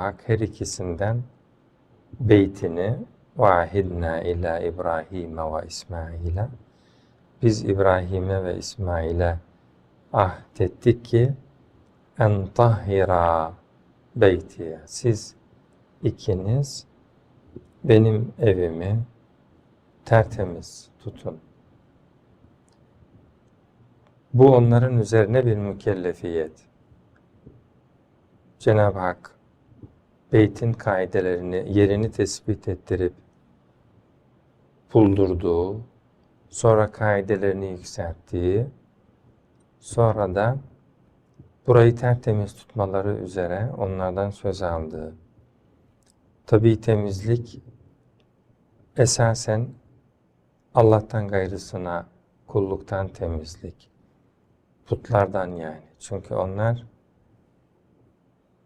Hak her ikisinden beytini vahidna ila İbrahim'e ve İsmail'e biz İbrahim'e ve İsmail'e ahdettik ki en tahhira beytiye siz ikiniz benim evimi tertemiz tutun. Bu onların üzerine bir mükellefiyet. Cenab-ı Hak beytin kaidelerini, yerini tespit ettirip buldurduğu, sonra kaidelerini yükselttiği, sonra da burayı tertemiz tutmaları üzere onlardan söz aldığı. Tabii temizlik esasen Allah'tan gayrısına kulluktan temizlik. Putlardan yani. Çünkü onlar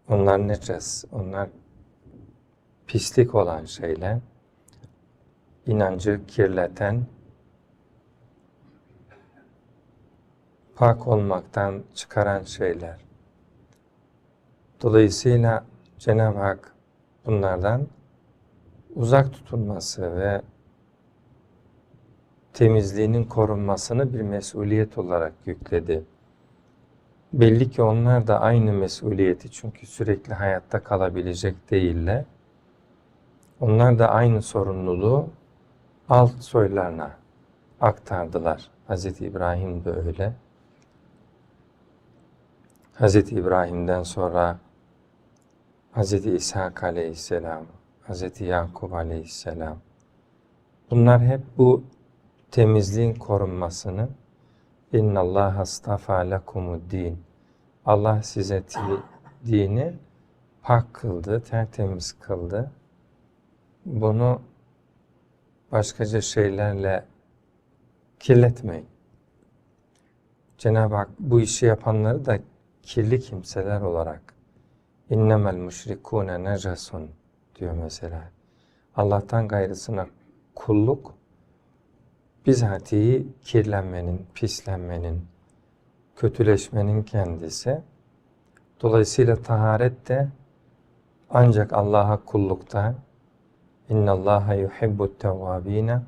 onlar neces, onlar pislik olan şeyler, inancı kirleten, pak olmaktan çıkaran şeyler. Dolayısıyla Cenab-ı Hak bunlardan uzak tutulması ve temizliğinin korunmasını bir mesuliyet olarak yükledi. Belli ki onlar da aynı mesuliyeti çünkü sürekli hayatta kalabilecek değiller. Onlar da aynı sorumluluğu alt soylarına aktardılar. Hz. İbrahim de öyle. Hz. İbrahim'den sonra Hz. İshak aleyhisselam, Hz. Yakup aleyhisselam. Bunlar hep bu temizliğin korunmasını İnna Allah astafa lekumud din. Allah size dini pak kıldı, tertemiz kıldı. Bunu başkaca şeylerle kirletmeyin. Cenab-ı Hak bu işi yapanları da kirli kimseler olarak innemel müşrikûne necesun diyor mesela. Allah'tan gayrısına kulluk bizatihi kirlenmenin, pislenmenin, kötüleşmenin kendisi. Dolayısıyla taharet de ancak Allah'a kullukta inna Allaha yuhibbut tevvabine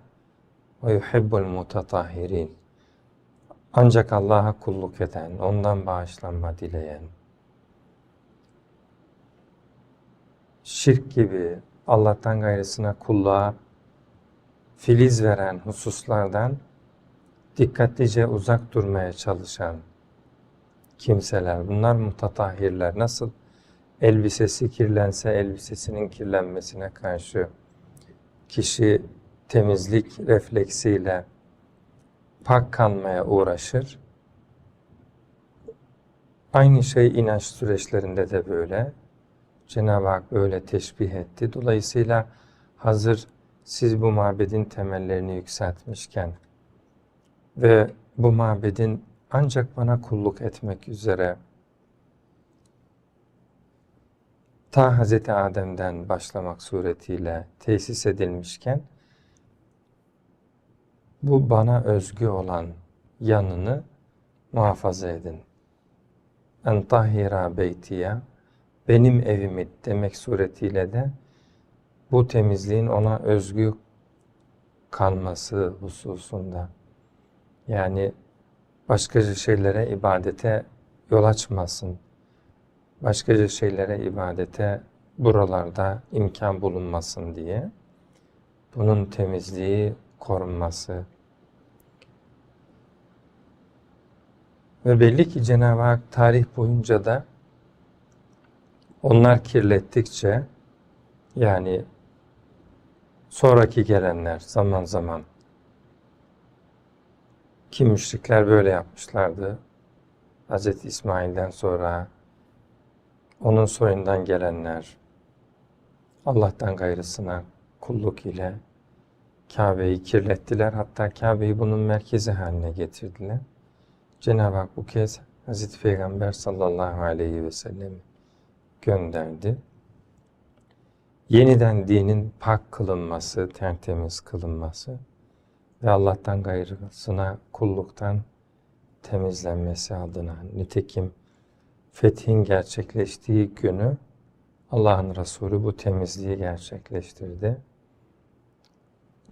ve yuhibbul mutatahhirin. Ancak Allah'a kulluk eden, ondan bağışlanma dileyen, şirk gibi Allah'tan gayrısına kulluğa filiz veren hususlardan dikkatlice uzak durmaya çalışan kimseler. Bunlar mutatahhirler. Nasıl elbisesi kirlense elbisesinin kirlenmesine karşı kişi temizlik refleksiyle pak kalmaya uğraşır. Aynı şey inanç süreçlerinde de böyle. Cenab-ı Hak böyle teşbih etti. Dolayısıyla hazır siz bu mabedin temellerini yükseltmişken ve bu mabedin ancak bana kulluk etmek üzere ta Hz. Adem'den başlamak suretiyle tesis edilmişken bu bana özgü olan yanını muhafaza edin. En tahira beytiya benim evimi demek suretiyle de bu temizliğin ona özgü kalması hususunda. Yani başkaca şeylere ibadete yol açmasın. Başkaca şeylere ibadete buralarda imkan bulunmasın diye bunun temizliği korunması ve belli ki Cenab-ı Hak tarih boyunca da onlar kirlettikçe yani sonraki gelenler zaman zaman ki müşrikler böyle yapmışlardı. Hz. İsmail'den sonra onun soyundan gelenler Allah'tan gayrısına kulluk ile Kabe'yi kirlettiler. Hatta Kabe'yi bunun merkezi haline getirdiler. Cenab-ı Hak bu kez Hz. Peygamber sallallahu aleyhi ve sellem gönderdi yeniden dinin pak kılınması, tertemiz kılınması ve Allah'tan gayrısına kulluktan temizlenmesi adına. Nitekim fethin gerçekleştiği günü Allah'ın Resulü bu temizliği gerçekleştirdi.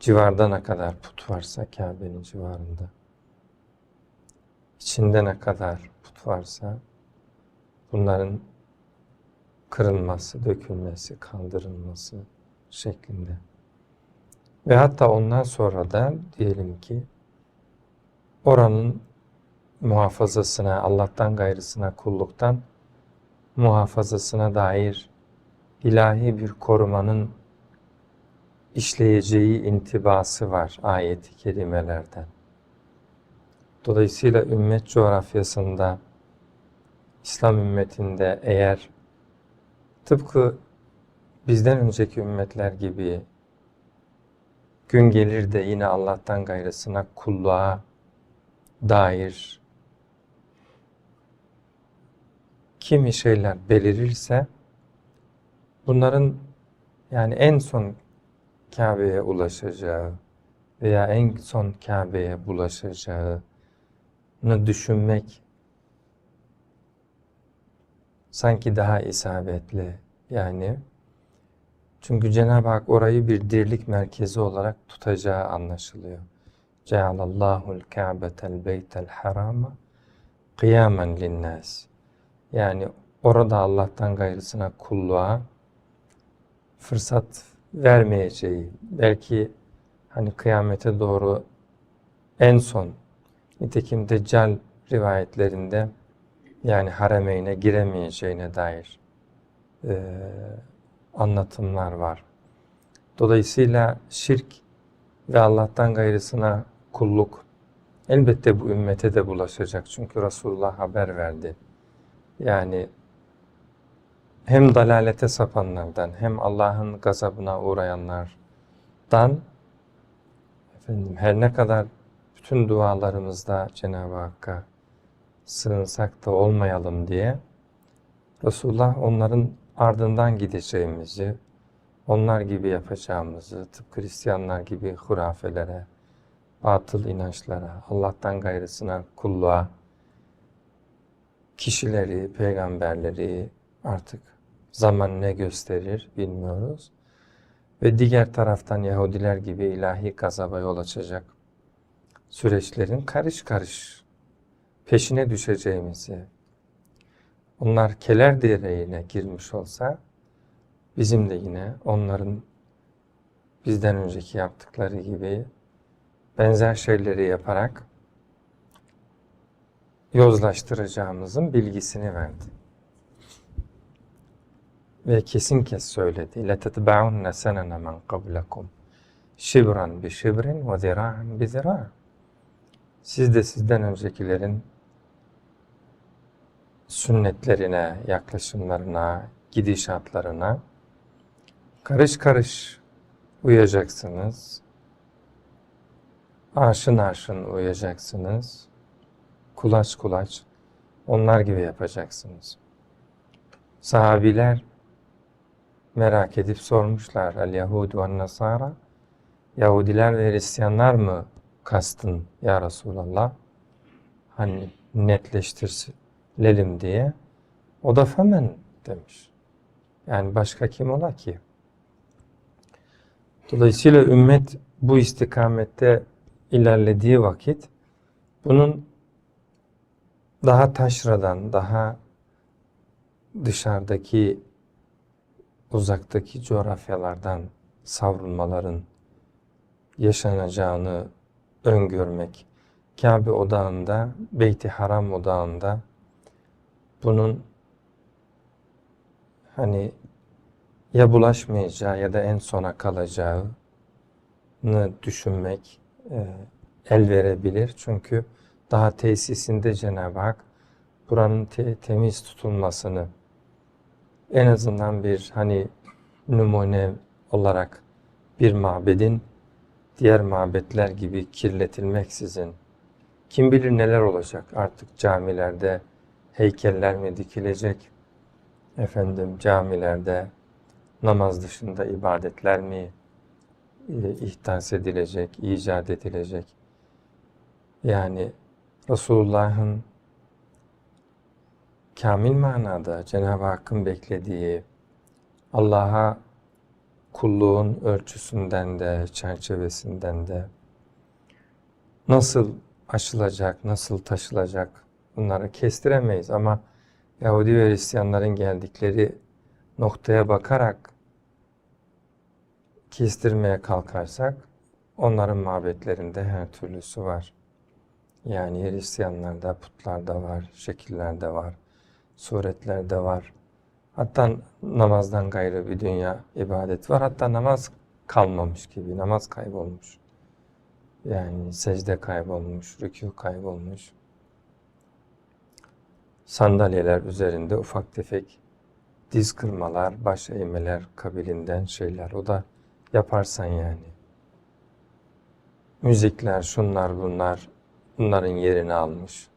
Civarda ne kadar put varsa Kabe'nin civarında, içinde ne kadar put varsa bunların kırılması, dökülmesi, kaldırılması şeklinde. Ve hatta ondan sonra da diyelim ki oranın muhafazasına, Allah'tan gayrısına kulluktan muhafazasına dair ilahi bir korumanın işleyeceği intibası var ayeti kerimelerden. Dolayısıyla ümmet coğrafyasında, İslam ümmetinde eğer tıpkı bizden önceki ümmetler gibi gün gelir de yine Allah'tan gayrısına kulluğa dair kimi şeyler belirirse bunların yani en son Kabe'ye ulaşacağı veya en son Kabe'ye bulaşacağını düşünmek sanki daha isabetli yani. Çünkü Cenab-ı Hak orayı bir dirlik merkezi olarak tutacağı anlaşılıyor. Cealallahu'l Ka'betel Beytel Harama kıyamen linnas. Yani orada Allah'tan gayrısına kulluğa fırsat vermeyeceği, belki hani kıyamete doğru en son nitekim Deccal rivayetlerinde yani haremeyne giremeyeceğine dair e, anlatımlar var. Dolayısıyla şirk ve Allah'tan gayrısına kulluk elbette bu ümmete de bulaşacak. Çünkü Resulullah haber verdi. Yani hem dalalete sapanlardan hem Allah'ın gazabına uğrayanlardan efendim her ne kadar bütün dualarımızda Cenab-ı Hakk'a sığınsak da olmayalım diye Resulullah onların ardından gideceğimizi, onlar gibi yapacağımızı, tıpkı Hristiyanlar gibi hurafelere, batıl inançlara, Allah'tan gayrısına kulluğa, kişileri, peygamberleri artık zaman ne gösterir bilmiyoruz. Ve diğer taraftan Yahudiler gibi ilahi gazaba yol açacak süreçlerin karış karış peşine düşeceğimizi, onlar keler direğine girmiş olsa bizim de yine onların bizden önceki yaptıkları gibi benzer şeyleri yaparak yozlaştıracağımızın bilgisini verdi. Ve kesin kes söyledi. لَتَتْبَعُنَّ سَنَنَ مَنْ قَبْلَكُمْ شِبْرًا بِشِبْرٍ وَذِرَاعًا بِذِرَاعٍ Siz de sizden öncekilerin sünnetlerine, yaklaşımlarına, gidişatlarına karış karış uyacaksınız. Arşın arşın uyacaksınız. Kulaç kulaç onlar gibi yapacaksınız. Sahabiler merak edip sormuşlar. El Yahud ve Nasara Yahudiler ve Hristiyanlar mı kastın ya Resulallah? Hani netleştirelim diye. O da femen demiş. Yani başka kim ola ki? Dolayısıyla ümmet bu istikamette ilerlediği vakit bunun daha taşradan, daha dışarıdaki uzaktaki coğrafyalardan savrulmaların yaşanacağını öngörmek, Kabe odağında, Beyt-i Haram odağında bunun hani ya bulaşmayacağı ya da en sona kalacağını düşünmek e, el verebilir. Çünkü daha tesisinde Cenab-ı Hak buranın te temiz tutulmasını en azından bir hani numune olarak bir mabedin diğer mabetler gibi kirletilmeksizin kim bilir neler olacak artık camilerde heykeller mi dikilecek efendim camilerde namaz dışında ibadetler mi e, ihdas edilecek, icat edilecek? Yani Resulullah'ın kamil manada Cenab-ı Hakk'ın beklediği Allah'a kulluğun ölçüsünden de, çerçevesinden de nasıl aşılacak, nasıl taşılacak bunları kestiremeyiz ama Yahudi ve Hristiyanların geldikleri noktaya bakarak kestirmeye kalkarsak onların mabetlerinde her türlüsü var. Yani Hristiyanlarda putlarda var, şekillerde var, suretlerde var. Hatta namazdan gayrı bir dünya ibadet var. Hatta namaz kalmamış gibi, namaz kaybolmuş. Yani secde kaybolmuş, rükû kaybolmuş. Sandalyeler üzerinde ufak tefek diz kırmalar, baş eğmeler kabilinden şeyler. O da yaparsan yani. Müzikler, şunlar bunlar bunların yerini almış.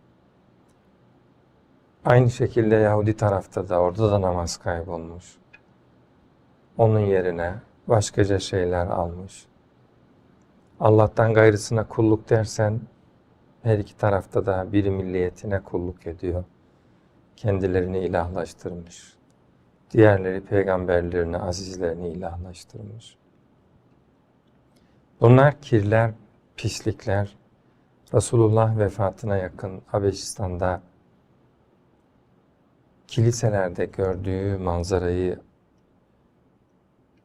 Aynı şekilde Yahudi tarafta da orada da namaz kaybolmuş. Onun yerine başkaca şeyler almış. Allah'tan gayrısına kulluk dersen her iki tarafta da bir milliyetine kulluk ediyor. Kendilerini ilahlaştırmış. Diğerleri peygamberlerini, azizlerini ilahlaştırmış. Bunlar kirler, pislikler. Resulullah vefatına yakın Habeşistan'da kiliselerde gördüğü manzarayı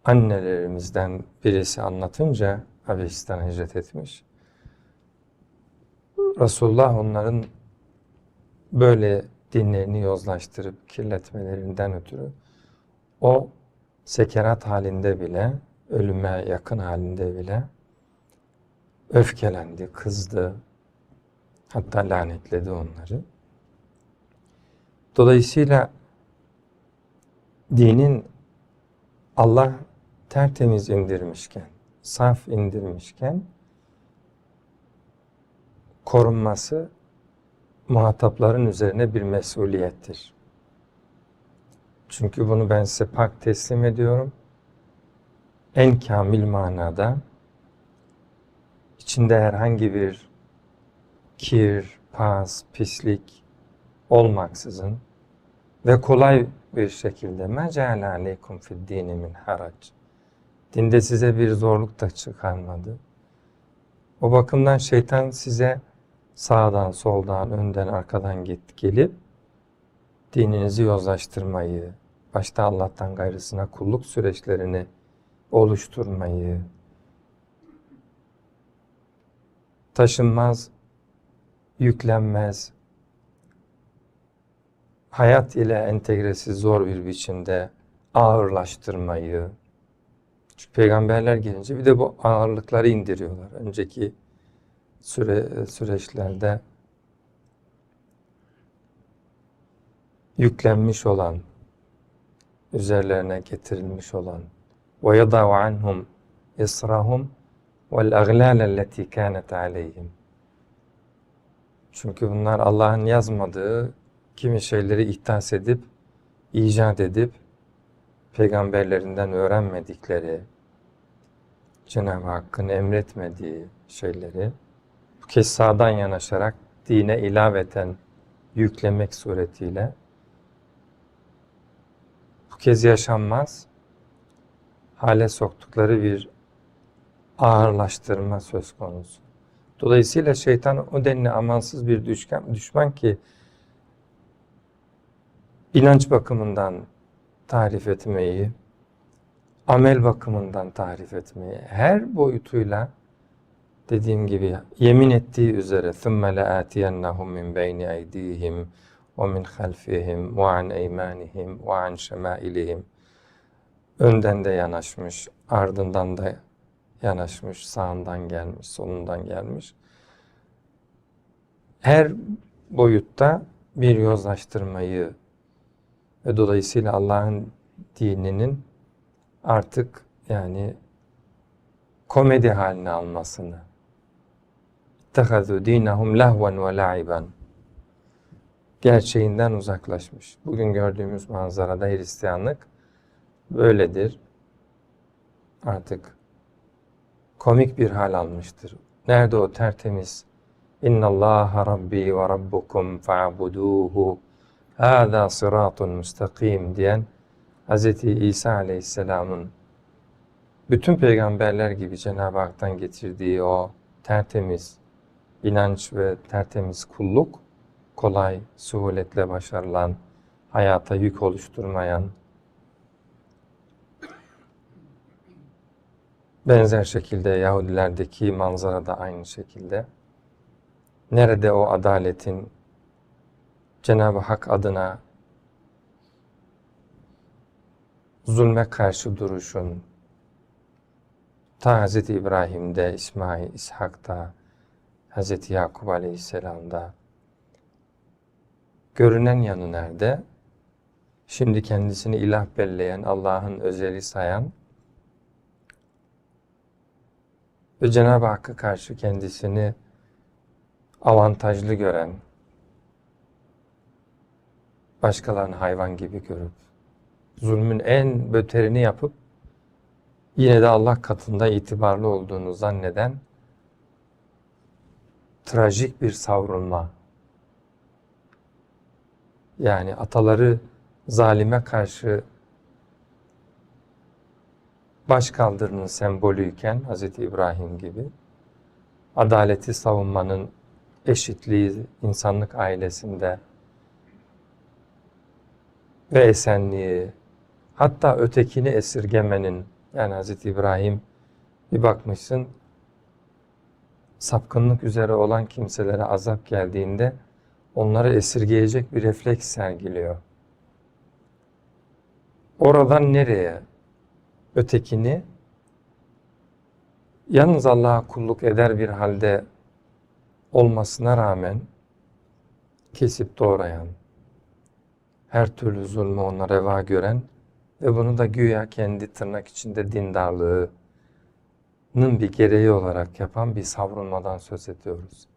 annelerimizden birisi anlatınca Habeşistan'a hicret etmiş. Resulullah onların böyle dinlerini yozlaştırıp kirletmelerinden ötürü o sekerat halinde bile, ölüme yakın halinde bile öfkelendi, kızdı, hatta lanetledi onları. Dolayısıyla dinin Allah tertemiz indirmişken, saf indirmişken korunması muhatapların üzerine bir mesuliyettir. Çünkü bunu ben size pak teslim ediyorum. En kamil manada içinde herhangi bir kir, pas, pislik olmaksızın ve kolay bir şekilde مَا aleykum fid dini harac. Dinde size bir zorluk da çıkarmadı. O bakımdan şeytan size sağdan, soldan, önden, arkadan git gelip dininizi yozlaştırmayı, başta Allah'tan gayrısına kulluk süreçlerini oluşturmayı, taşınmaz, yüklenmez. Hayat ile entegresi zor bir biçimde ağırlaştırmayı, çünkü peygamberler gelince bir de bu ağırlıkları indiriyorlar. Önceki süre, süreçlerde yüklenmiş olan, üzerlerine getirilmiş olan ve yadav anhum israhum vel aglal allati kanet aleyhim çünkü bunlar Allah'ın yazmadığı kimi şeyleri ihtas edip, icat edip, peygamberlerinden öğrenmedikleri, Cenab-ı Hakk'ın emretmediği şeyleri bu kez sağdan yanaşarak dine ilaveten yüklemek suretiyle bu kez yaşanmaz hale soktukları bir ağırlaştırma söz konusu. Dolayısıyla şeytan o denli amansız bir düşman, düşman ki inanç bakımından tarif etmeyi, amel bakımından tarif etmeyi, her boyutuyla dediğim gibi yemin ettiği üzere ثُمَّ لَآتِيَنَّهُمْ مِنْ بَيْنِ اَيْدِيهِمْ وَمِنْ خَلْفِهِمْ وَعَنْ اَيْمَانِهِمْ وَعَنْ شَمَائِلِهِمْ Önden de yanaşmış, ardından da yanaşmış, sağından gelmiş, solundan gelmiş. Her boyutta bir yozlaştırmayı ve dolayısıyla Allah'ın dininin artık yani komedi haline almasını. İttehazu dinahum lahvan ve la'iban. Gerçeğinden uzaklaşmış. Bugün gördüğümüz manzarada Hristiyanlık böyledir. Artık komik bir hal almıştır. Nerede o tertemiz? İnna Allah Rabbi ve Rabbukum fa'buduhu. Hâzâ sıratun müstakim diyen Hz. İsa Aleyhisselam'ın bütün peygamberler gibi Cenab-ı Hak'tan getirdiği o tertemiz inanç ve tertemiz kulluk kolay, suhuletle başarılan, hayata yük oluşturmayan, benzer şekilde Yahudilerdeki manzara da aynı şekilde. Nerede o adaletin Cenab-ı Hak adına zulme karşı duruşun, ta Hz. İbrahim'de, İsmail, İshak'ta, Hz. Yakup Aleyhisselam'da görünen yanı nerede? Şimdi kendisini ilah belleyen, Allah'ın özeli sayan ve Cenab-ı Hakk'a karşı kendisini avantajlı gören, başkalarını hayvan gibi görüp, zulmün en beterini yapıp, yine de Allah katında itibarlı olduğunu zanneden, trajik bir savrulma. Yani ataları zalime karşı baş kaldırının sembolüyken Hz. İbrahim gibi, adaleti savunmanın eşitliği insanlık ailesinde ve esenliği, hatta ötekini esirgemenin, yani Hz. İbrahim bir bakmışsın, sapkınlık üzere olan kimselere azap geldiğinde onları esirgeyecek bir refleks sergiliyor. Oradan nereye? Ötekini yalnız Allah'a kulluk eder bir halde olmasına rağmen kesip doğrayan, her türlü zulmü ona reva gören ve bunu da güya kendi tırnak içinde dindarlığının bir gereği olarak yapan bir savrulmadan söz ediyoruz.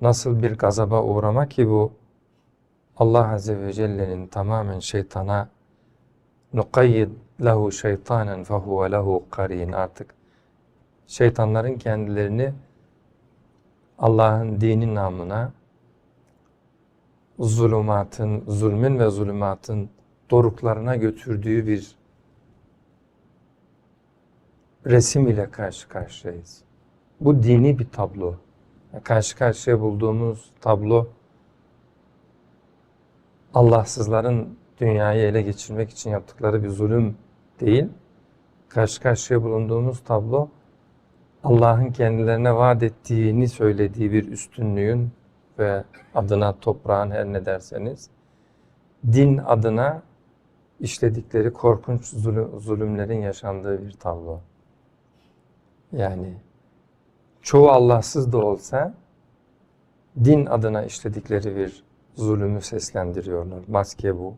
Nasıl bir gazaba uğrama ki bu Allah Azze ve Celle'nin tamamen şeytana nukayyid lehu şeytanen fehuve lehu karin artık şeytanların kendilerini Allah'ın dini namına zulümatın, zulmün ve zulümatın doruklarına götürdüğü bir resim ile karşı karşıyayız. Bu dini bir tablo. Karşı karşıya bulduğumuz tablo Allahsızların dünyayı ele geçirmek için yaptıkları bir zulüm değil. Karşı karşıya bulunduğumuz tablo Allah'ın kendilerine vaat ettiğini söylediği bir üstünlüğün ve adına toprağın her ne derseniz din adına işledikleri korkunç zulümlerin yaşandığı bir tablo. Yani çoğu Allahsız da olsa din adına işledikleri bir zulümü seslendiriyorlar. Maske bu.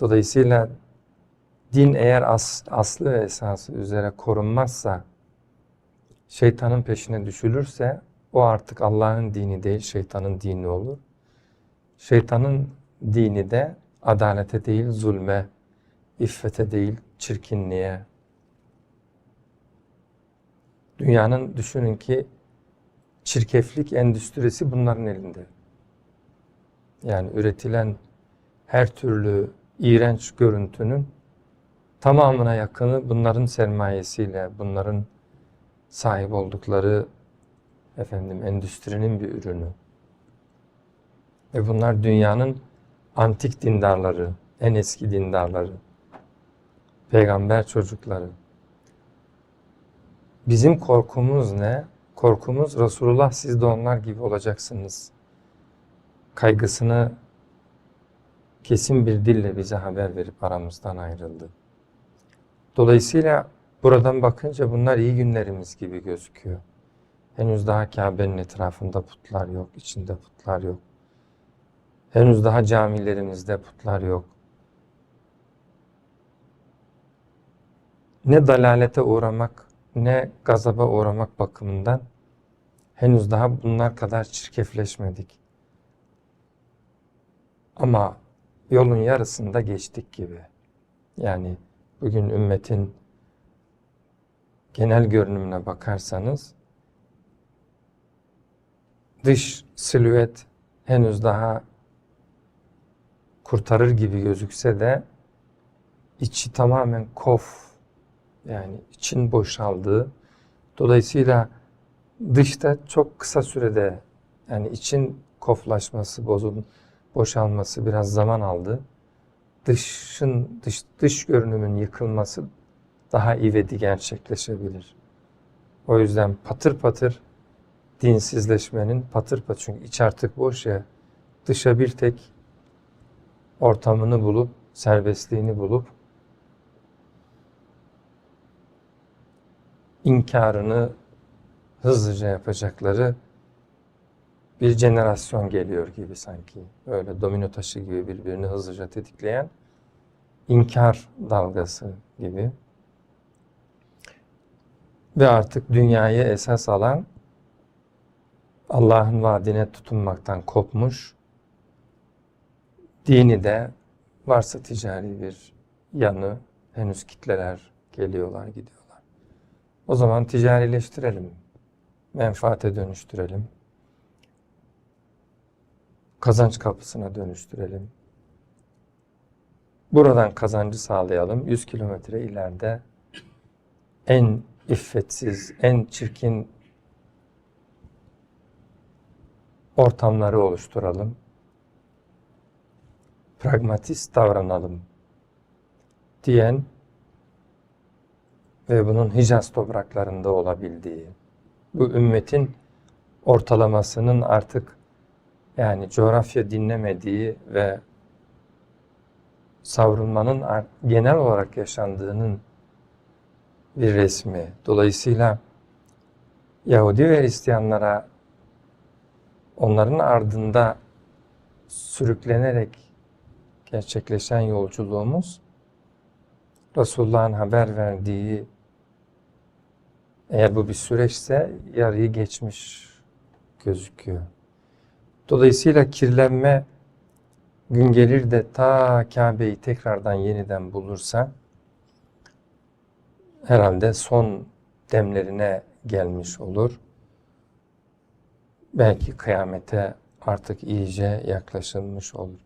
Dolayısıyla din eğer as, aslı ve esası üzere korunmazsa, şeytanın peşine düşülürse o artık Allah'ın dini değil, şeytanın dini olur. Şeytanın dini de adalete değil, zulme, iffete değil, çirkinliğe. Dünyanın düşünün ki çirkeflik endüstrisi bunların elinde. Yani üretilen her türlü iğrenç görüntünün tamamına yakını bunların sermayesiyle, bunların sahip oldukları efendim endüstrinin bir ürünü. Ve bunlar dünyanın antik dindarları, en eski dindarları, peygamber çocukları. Bizim korkumuz ne? Korkumuz Resulullah siz de onlar gibi olacaksınız. Kaygısını kesin bir dille bize haber verip aramızdan ayrıldı. Dolayısıyla buradan bakınca bunlar iyi günlerimiz gibi gözüküyor. Henüz daha Kabe'nin etrafında putlar yok, içinde putlar yok. Henüz daha camilerimizde putlar yok. Ne dalalete uğramak, ne gazaba uğramak bakımından henüz daha bunlar kadar çirkefleşmedik. Ama yolun yarısında geçtik gibi. Yani bugün ümmetin genel görünümüne bakarsanız dış silüet henüz daha kurtarır gibi gözükse de içi tamamen kof yani için boşaldığı dolayısıyla dışta çok kısa sürede yani için koflaşması, bozun, boşalması biraz zaman aldı. Dışın dış, dış görünümün yıkılması daha ivedi gerçekleşebilir. O yüzden patır patır dinsizleşmenin patır patır çünkü iç artık boş ya dışa bir tek ortamını bulup serbestliğini bulup inkarını hızlıca yapacakları bir jenerasyon geliyor gibi sanki. Öyle domino taşı gibi birbirini hızlıca tetikleyen inkar dalgası gibi. Ve artık dünyayı esas alan Allah'ın vaadine tutunmaktan kopmuş, dini de varsa ticari bir yanı, henüz kitleler geliyorlar gidiyorlar. O zaman ticarileştirelim, menfaate dönüştürelim, kazanç kapısına dönüştürelim. Buradan kazancı sağlayalım. 100 kilometre ileride en iffetsiz, en çirkin ortamları oluşturalım. Pragmatist davranalım diyen ve bunun Hicaz topraklarında olabildiği, bu ümmetin ortalamasının artık yani coğrafya dinlemediği ve savrulmanın genel olarak yaşandığının bir resmi. Dolayısıyla Yahudi ve Hristiyanlara onların ardında sürüklenerek gerçekleşen yolculuğumuz Resulullah'ın haber verdiği eğer bu bir süreçse yarıyı geçmiş gözüküyor. Dolayısıyla kirlenme gün gelir de ta Kabe'yi tekrardan yeniden bulursa herhalde son demlerine gelmiş olur. Belki kıyamete artık iyice yaklaşılmış olur.